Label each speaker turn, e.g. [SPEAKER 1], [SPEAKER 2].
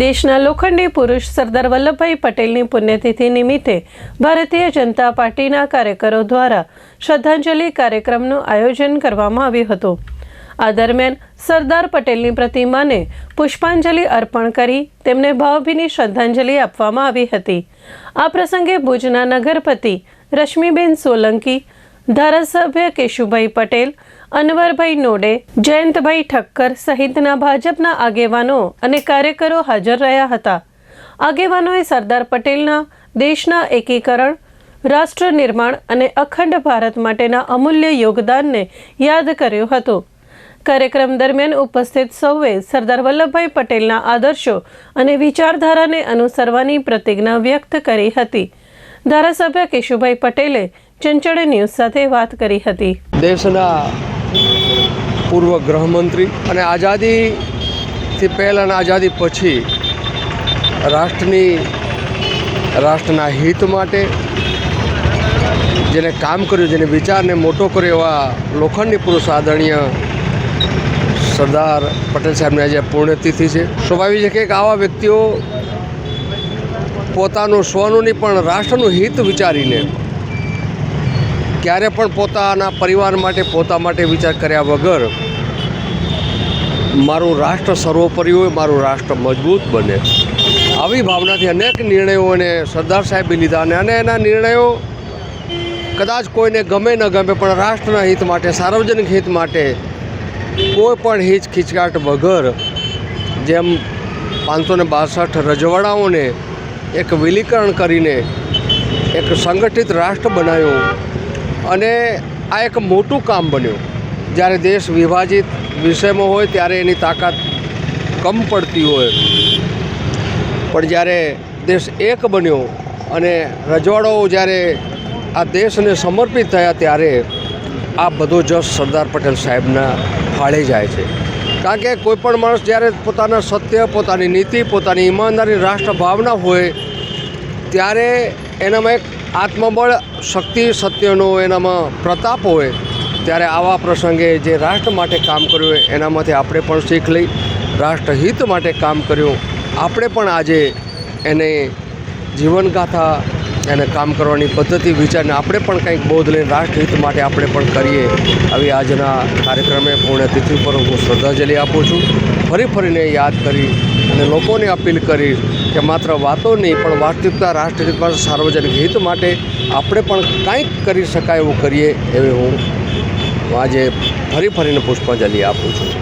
[SPEAKER 1] દેશના લોખંડી પુરુષ સરદાર વલ્લભભાઈ પટેલની પુણ્યતિથિ નિમિત્તે ભારતીય જનતા પાર્ટીના કાર્યકરો દ્વારા શ્રદ્ધાંજલિ કાર્યક્રમનું આયોજન કરવામાં આવ્યું હતું. આ દરમિયાન સરદાર પટેલની પ્રતિમાને પુષ્પાંજલિ અર્પણ કરી તેમને ભાવભીની શ્રદ્ધાંજલિ આપવામાં આવી હતી. આ પ્રસંગે ભુજના નગરપતિ રશ્મિબેન સોલંકી ધારાસભ્ય કેશુભાઈ પટેલ, અનવરભાઈ નોડે, જયંતભાઈ ઠક્કર સહિતના ભાજપના આગેવાનો અને કાર્યકરો હાજર રહ્યા હતા. આગેવાનોએ સરદાર પટેલના દેશના એકીકરણ, રાષ્ટ્ર નિર્માણ અને અખંડ ભારત માટેના અમૂલ્ય યોગદાનને યાદ કર્યું હતું. કાર્યક્રમ દરમિયાન ઉપસ્થિત સૌએ સરદાર વલ્લભભાઈ પટેલના આદર્શો અને વિચારધારાને અનુસરવાની પ્રતિજ્ઞા વ્યક્ત કરી હતી. ધારાસભ્ય કેશુભાઈ પટેલે ચંચળ ન્યૂઝ સાથે વાત કરી હતી.
[SPEAKER 2] દેશના પૂર્વ ગૃહમંત્રી અને આઝાદીથી પહેલાં અને આઝાદી પછી રાષ્ટ્રની, રાષ્ટ્રના હિત માટે જેને કામ કર્યું, જેને વિચારને મોટો કર્યો એવા લોખંડી પુરુષ આદરણીય સરદાર પટેલ સાહેબની આજે પુણ્યતિથિ છે. સ્વાભાવિક છે કે આવા વ્યક્તિઓ પોતાનું સ્વનું નહીં, પણ રાષ્ટ્રનું હિત વિચારીને ક્યારે પણ પોતાના પરિવાર માટે, પોતા માટે વિચાર કર્યા વગર મારું રાષ્ટ્ર સર્વોપરી હોય, મારું રાષ્ટ્ર મજબૂત બને. આવી ભાવનાથી અનેક નિર્ણયો અને સરદાર સાહેબે લીધા અને એના નિર્ણયો કદાચ કોઈને ગમે ન ગમે, પણ રાષ્ટ્રના હિત માટે, સાર્વજનિક હિત માટે કોઈ પણ હિચકિચકાટ વગર જેમ પાંચસો ને બાસઠ રજવાડાઓને એક વિલીકરણ કરીને એક સંગઠિત રાષ્ટ્ર બનાવ્યું અને આ એક મોટું કામ બન્યું. જ્યારે દેશ વિભાજિત વિષયમાં હોય ત્યારે એની તાકાત કમ પડતી હોય. પણ જ્યારે દેશ એક બન્યો અને રજવાડાઓ જ્યારે આ દેશને સમર્પિત થયા ત્યારે આ બધો જશ સરદાર પટેલ સાહેબના ફાળે જાય છે. કારણ કે કોઈપણ માણસ જ્યારે પોતાના સત્ય, પોતાની નીતિ, પોતાની ઈમાનદારી રાષ્ટ્ર ભાવના હોય, ત્યારે એનામાં એક આત્મબળ, શક્તિ, સત્યનો એનામાં પ્રતાપ હોય, ત્યારે આવા પ્રસંગે જે રાષ્ટ્ર માટે કામ કર્યું હોય, એનામાંથી આપણે પણ શીખ લઈ, રાષ્ટ્રહિત માટે કામ કર્યું. આપણે પણ આજે એને જીવનગાથા, એને કામ કરવાની પદ્ધતિ વિચારને આપણે પણ કંઈક બોધ લઈને રાષ્ટ્રહિત માટે આપણે પણ કરીએ. આવી આજના કાર્યક્રમે પુણ્યતિથિ પર હું શ્રદ્ધાંજલિ આપું છું. ફરી ફરીને યાદ કરી અને લોકોને અપીલ કરી કે માત્ર વાતો નહીં, પણ વાસ્તવિકતા રાષ્ટ્રહિતમાં સાર્વજનિક હિત માટે આપણે પણ કાંઈક કરી શકાય એવું કરીએ એવી હું આજે ફરી ફરીને પુષ્પાંજલિ આપું છું.